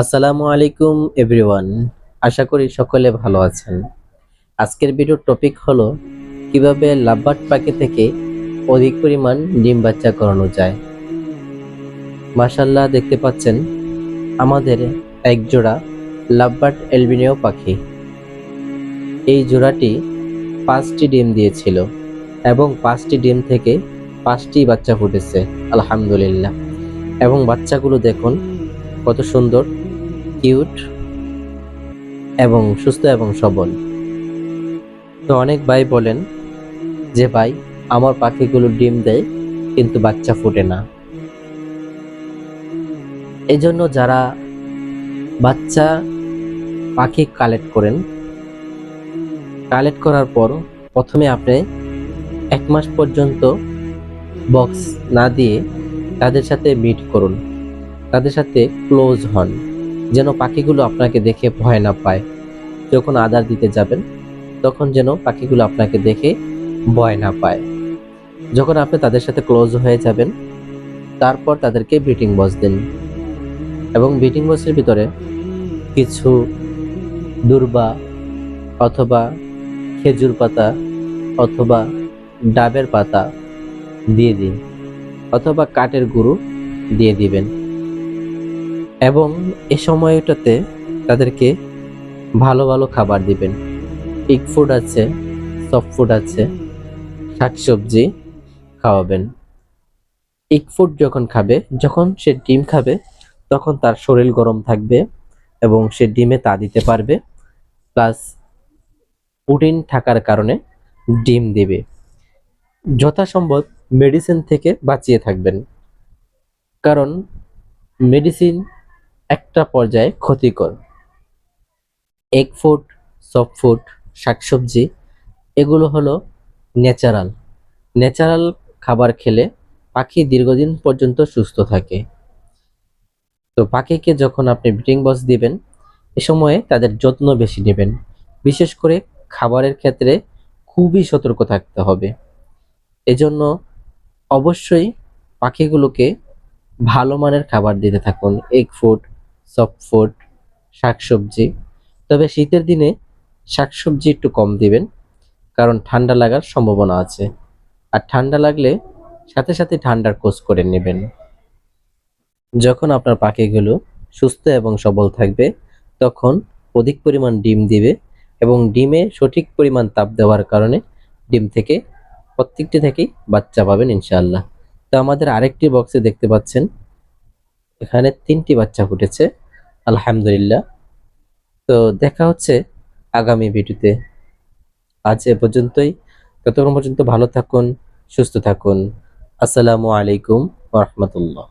আসসালামু আলাইকুম, এভরিওয়ান। আশা করি সকলে ভালো আছেন। আজকের ভিডিওর টপিক হলো, কীভাবে লাভবার্ড পাখি থেকে অধিক পরিমাণ ডিম বাচ্চা করানো যায়। মাশাল্লাহ দেখতে পাচ্ছেন, আমাদের এক জোড়া লাভবার্ড এলবিনিও পাখি। এই জোড়াটি পাঁচটি ডিম দিয়েছিল এবং পাঁচটি ডিম থেকে পাঁচটি বাচ্চা ফুটেছে, আলহামদুলিল্লাহ। এবং বাচ্চাগুলো দেখুন, কত সুন্দর কিউট এবং সুস্থ এবং সবল। তো অনেক ভাই বলেন যে, ভাই, আমার পাখিগুলো ডিম দেয়, কিন্তু বাচ্চা ফোটে না। এই জন্য যারা বাচ্চা পাখি কালেক্ট করেন কালেক্ট করার পর প্রথমে আপনি এক মাস পর্যন্ত বক্স না দিয়ে তাদের সাথে মিট করুন। তাদের সাথে ক্লোজ হন। যেন পাখিগুলো আপনাকে দেখে ভয় না পায়। যখন আদার দিতে যাবেন, তখন যেন পাখিগুলো আপনাকে দেখে ভয় না পায়। যখন আপনি তাদের সাথে ক্লোজ হয়ে যাবেন, তারপর তাদেরকে ব্রিটিং বস দিন। এবং ব্রিটিং বসের ভিতরে কিছু দুর্বা অথবা খেজুর পাতা অথবা ডাবের পাতা দিয়ে দিন, অথবা কাঠের গুঁড়ো দিয়ে দিবেন। এবং এ সময়টাতে তাদেরকে ভালো ভালো খাবার দিবেন। পিক ফুড আছে সফট ফুড আছে শাকসবজি খাওয়াবেন। পিক ফুড যখন খাবে, যখন সে ডিম খাবে, তখন তার শরীর গরম থাকবে এবং সে ডিমে তা দিতে পারবে। প্লাস প্রোটিন থাকার কারণে ডিম দেবে। যথাসম্ভব মেডিসিন থেকে বাঁচিয়ে থাকবেন। কারণ মেডিসিন একটা পর্যায়ে ক্ষতিকর। এগ ফুড সফট ফুড শাকসবজি, এগুলো হলো ন্যাচারাল ন্যাচারাল খাবার খেলে পাখি দীর্ঘদিন পর্যন্ত সুস্থ থাকে। তো পাখিকে যখন আপনি ব্রিডিং বক্স দিবেন, এ সময়ে তাদের যত্ন বেশি নেবেন। বিশেষ করে খাবারের ক্ষেত্রে খুবই সতর্ক থাকতে হবে। এজন্য অবশ্যই পাখিগুলোকে ভালো মানের খাবার দিতে থাকুন। এগ ফুড সফট ফুড শাকসবজি। তবে শীতের দিনে শাকসবজি একটু কম দিবেন, কারণ ঠান্ডা লাগার সম্ভাবনা আছে। আর ঠান্ডা লাগলে সাথে সাথে ঠান্ডার কোর্স করে নেবেন। যখন আপনার পাখিগুলো সুস্থ এবং সবল থাকবে, তখন অধিক পরিমাণ ডিম দিবে এবং ডিমে সঠিক পরিমাণ তাপ দেওয়ার কারণে ডিম থেকে, প্রত্যেকটি থেকেই বাচ্চা পাবেন ইনশাআল্লাহ। তো আমাদের আরেকটি বক্সে দেখতে পাচ্ছেন এখানে তিনটি বাচ্চা ফুটেছে, আলহামদুলিল্লাহ। তো দেখা হচ্ছে আগামী ভিডিওতে। আজ এ পর্যন্তই। ততক্ষণ পর্যন্ত ভালো থাকুন, সুস্থ থাকুন। আসসালামু আলাইকুম রহমতুল্লাহ।